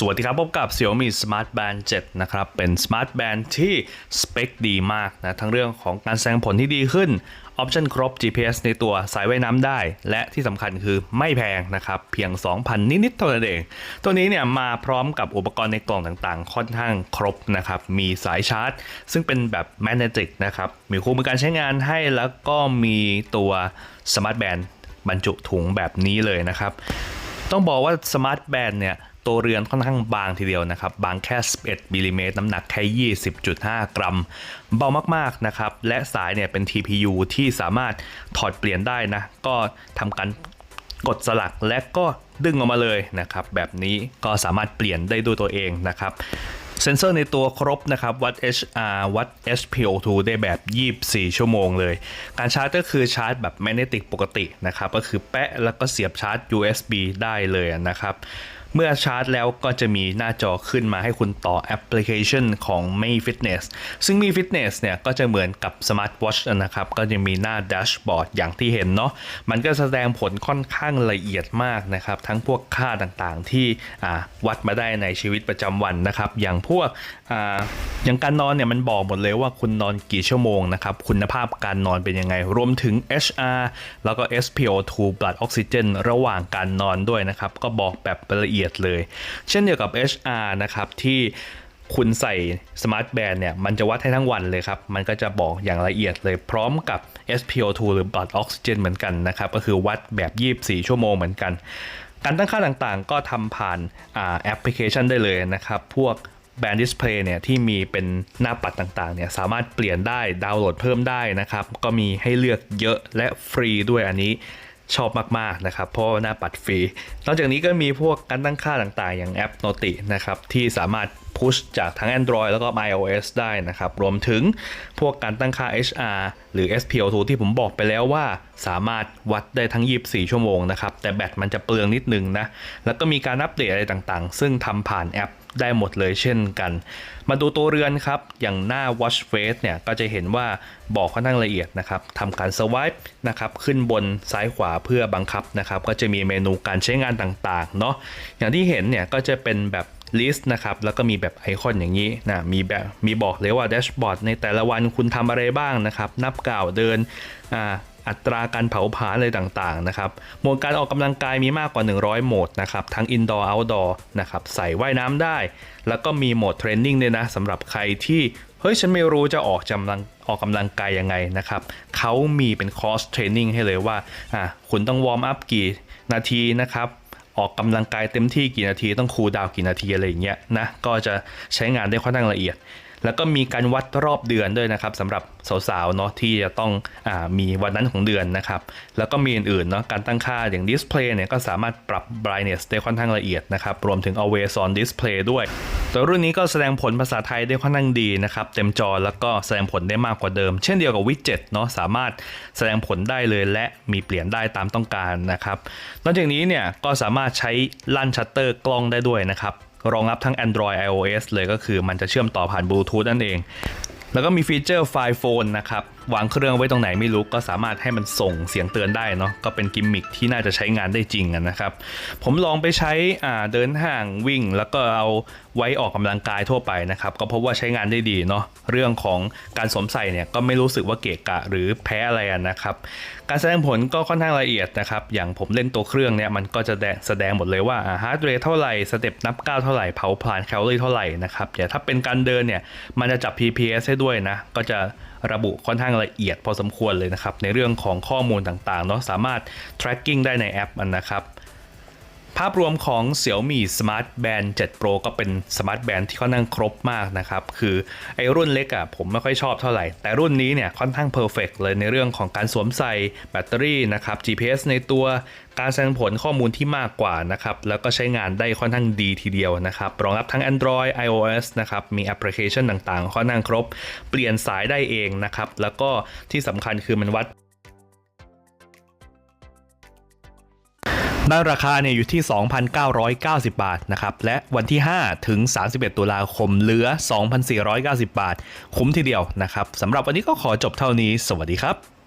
สวัสดีครับ พบกับ Xiaomi Smart Band 7 นะครับ เป็น Smart Band ที่สเปคดีมากนะ ทั้งเรื่องของการแสดงผลที่ดีขึ้น ออปชันครบ GPS ในตัวสายว่ายน้ำได้ และที่สำคัญคือไม่แพงนะครับ เพียง 2,000 นิดๆเท่านั้นเอง ตัวนี้เนี่ยมาพร้อมกับอุปกรณ์ในกล่องต่างๆ ค่อนข้างครบนะครับ มีสายชาร์จ ซึ่งเป็นแบบแมกเนติกนะครับ มีคู่มือการใช้งานให้แล้วก็มีตัว Smart Band บรรจุถุงแบบนี้เลยนะครับ ต้องบอกว่า Smart Band เนี่ย ตัวเรือนค่อนข้างบางทีเดียวนะครับ บางแค่ 11มิลลิเมตรน้ำหนักแค่ 20.5 กรัม เบามากๆนะครับ และสายเนี่ยเป็น TPU ที่สามารถถอดเปลี่ยนได้นะ ก็ทำการกดสลักและก็ดึงออกมาเลยนะครับ แบบนี้ก็สามารถเปลี่ยนได้ด้วยตัวเองนะครับเซนเซอร์ในตัวครบนะครับ วัด HR วัด SPO2 ได้แบบ 24 ชั่วโมงเลย การชาร์จก็คือชาร์จแบบแมกเนติกปกตินะครับ ก็คือแปะแล้วก็เสียบชาร์จ USB ได้เลยนะครับ เมื่อชาร์จแล้วก็จะมีหน้าจอขึ้นมาให้คุณต่อแอปพลิเคชันของ m a Fitness ซึ่ง m ี Fitness เนี่ยก็จะเหมือนกับ Smart Watch นะครับ ก็จะมีหน้าแดชบอร์ดอย่างที่เห็นเนาะ มันก็แสดงผลค่อนข้างละเอียดมากนะครับ ทั้งพวกค่าต่างๆที่วัดมาได้ในชีวิตประจำวันนะครับ อย่างพวกออย่างการนอนเนี่ยมันบอกหมดเลยว่าคุณนอนกี่ชั่วโมงนะครับ คุณภาพการนอนเป็นยังไง รวมถึง HR แล้วก็ SPO2 blood oxygen ระหว่างการนอนด้วยนะครับ ก็บอกแบบละเอียดเลย เช่นเดียวกับ HR นะครับที่คุณใส่ Smart Band เนี่ย มันจะวัดให้ทั้งวันเลยครับ มันก็จะบอกอย่างละเอียดเลยพร้อมกับ SPO2 หรือ blood oxygen เหมือนกันนะครับ ก็คือวัดแบบ 24 ชั่วโมงเหมือนกัน การตั้งค่าต่างๆ ก็ทำผ่านอาแอปพลิเคชันได้เลยนะครับ พวกแบนด์ดิสเพลย์เนี่ยที่มีเป็นหน้าปัดต่างๆเนี่ยสามารถเปลี่ยนได้ดาวน์โหลดเพิ่มได้นะครับ ก็มีให้เลือกเยอะและฟรีด้วยอันนี้ ชอบมากๆนะครับเพราะหน้าปัดฟรี นอกจากนี้ก็มีพวกการตั้งค่าต่างๆ อย่างแอป Noti นะครับที่สามารถพุชจากทั้ง Android แล้วก็ iOS ได้นะครับ รวมถึงพวกการตั้งค่า HR หรือ SPO2 ที่ผมบอกไปแล้วว่า สามารถวัดได้ทั้ง 24 ชั่วโมงนะครับ แต่แบตมันจะเปลืองนิดนึงนะ แล้วก็มีการอัปเดตอะไรต่างๆ ซึ่งทำผ่านแอป ได้หมดเลยเช่นกัน มาดูตัวเรือนครับ อย่างหน้า watch face เนี่ยก็จะเห็นว่าบอกค่อนข้างละเอียดนะครับทำการ swipe นะครับขึ้นบนซ้ายขวาเพื่อบังคับนะครับก็จะมีเมนูการใช้งานต่างๆเนาะอย่างที่เห็นเนี่ยก็จะเป็นแบบ list นะครับแล้วก็มีแบบไอคอนอย่างนี้นะมีแบบมีบอกเลยว่า dashboard ในแต่ละวันคุณทำอะไรบ้างนะครับ นับก่าวเดินอ่า อัตราการเผาผลาญอะไรต่างๆนะครับโหมดการออกกำลังกายมีมากกว่า 100 โหมดนะครับทั้ง indoor outdoor นะครับใส่ว่ายน้ำได้ แล้วก็มีโหมดเทรนนิ่งด้วยนะสำหรับใครที่เฮ้ยฉันไม่รู้จะออกกำลังออกกำลังกายยังไงนะครับเขามีเป็นคอร์สเทรนนิ่งให้เลยว่าอะคุณต้องวอร์มอัพกี่นาทีนะครับออกกำลังกายเต็มที่กี่นาทีต้องคูลดาวน์กี่นาทีอะไรอย่างเงี้ยนะก็จะใช้งานได้ค่อนข้างละเอียด แล้วก็มีการวัดรอบเดือนด้วยนะครับสำหรับสาวๆเนาะที่จะต้องอมีวันนั้นของเดือนนะครับ แล้วก็มีอื่นๆเนาะการตั้งค่าอย่างดิสเพลย์เนี่ยก็สามารถปรับ brightness ได้ค่อนข้างละเอียดนะครับ รวมถึง always on display ด้วย ตัวรุ่นนี้ก็แสดงผลภาษาไทยได้ค่อนข้างดีนะครับ เต็มจอแล้วก็แสดงผลได้มากกว่าเดิม เช่นเดียวกับวิดเจ็ตเนาะสามารถแสดงผลได้เลยและมีเปลี่ยนได้ตามต้องการนะครับนอกจากนี้เนี่ยก็สามารถใช้ลั่นชัตเตอร์กล้องได้ด้วยนะครับ รองรับทั้ง Android iOS เลยก็คือมันจะเชื่อมต่อผ่านบลูทูธนั่นเอง แล้วก็มีฟีเจอร์ไฟล์โฟนนะครับ วางเครื่องไว้ตรงไหนไม่รู้ก็สามารถให้มันส่งเสียงเตือนได้เนาะก็เป็นกิมมิคที่น่าจะใช้งานได้จริงอะนะครับ ผมลองไปใช้อ่าเดินห่างวิ่ง แล้วก็เอาไว้ออกกำลังกายทั่วไปนะครับ ก็พบว่าใช้งานได้ดีเนาะเรื่องของการสวมใส่เนี่ยก็ไม่รู้สึกว่าเกะกะหรือแพ้อะไรนะครับ การแสดงผลก็ค่อนข้างละเอียดนะครับ อย่างผมเล่นตัวเครื่องเนี่ยมันก็จะแดแสดงหมดเลยว่าฮาร์ดเรทเท่าไหร่สเต็ปนับก้าวเท่าไหร่เผาผลาญแคลอรี่เท่าไหร่นะครับแต่ถ้าเป็นการเดินเนี่ยมันจะจับ PPS ให้ด้วยนะก็จะ ระบุค่อนข้างละเอียดพอสมควรเลยนะครับ ในเรื่องของข้อมูลต่างๆเนาะสามารถ tracking ได้ในแอปมันนะครับ ภาพรวมของ Xiaomi Smart Band 7 Pro ก็เป็น Smart Band ที่ค่อนข้างครบมากนะครับ คือไอ้รุ่นเล็กอะ่ะผมไม่ค่อยชอบเท่าไหร่ แต่รุ่นนี้เนี่ยค่อนข้างเพอร์เฟกเลยในเรื่องของการสวมใส่แบตเตอรี่นะครับ GPS ในตัวการแสดงผลข้อมูลที่มากกว่านะครับ แล้วก็ใช้งานได้ค่อนข้างดีทีเดียวนะครับ รองรับทั้ง Android iOS นะครับ มีแอปพลิเคชันต่างๆ ค่อนข้างครบ เปลี่ยนสายได้เองนะครับ แล้วก็ที่สำคัญคือมันวัด ด้านราคาเนี่ยอยู่ที่ 2,990 บาทนะครับ และวันที่ 5 ถึง 31 ตุลาคมเหลือ 2,490 บาท คุ้มทีเดียวนะครับสำหรับวันนี้ก็ขอจบเท่านี้ สวัสดีครับ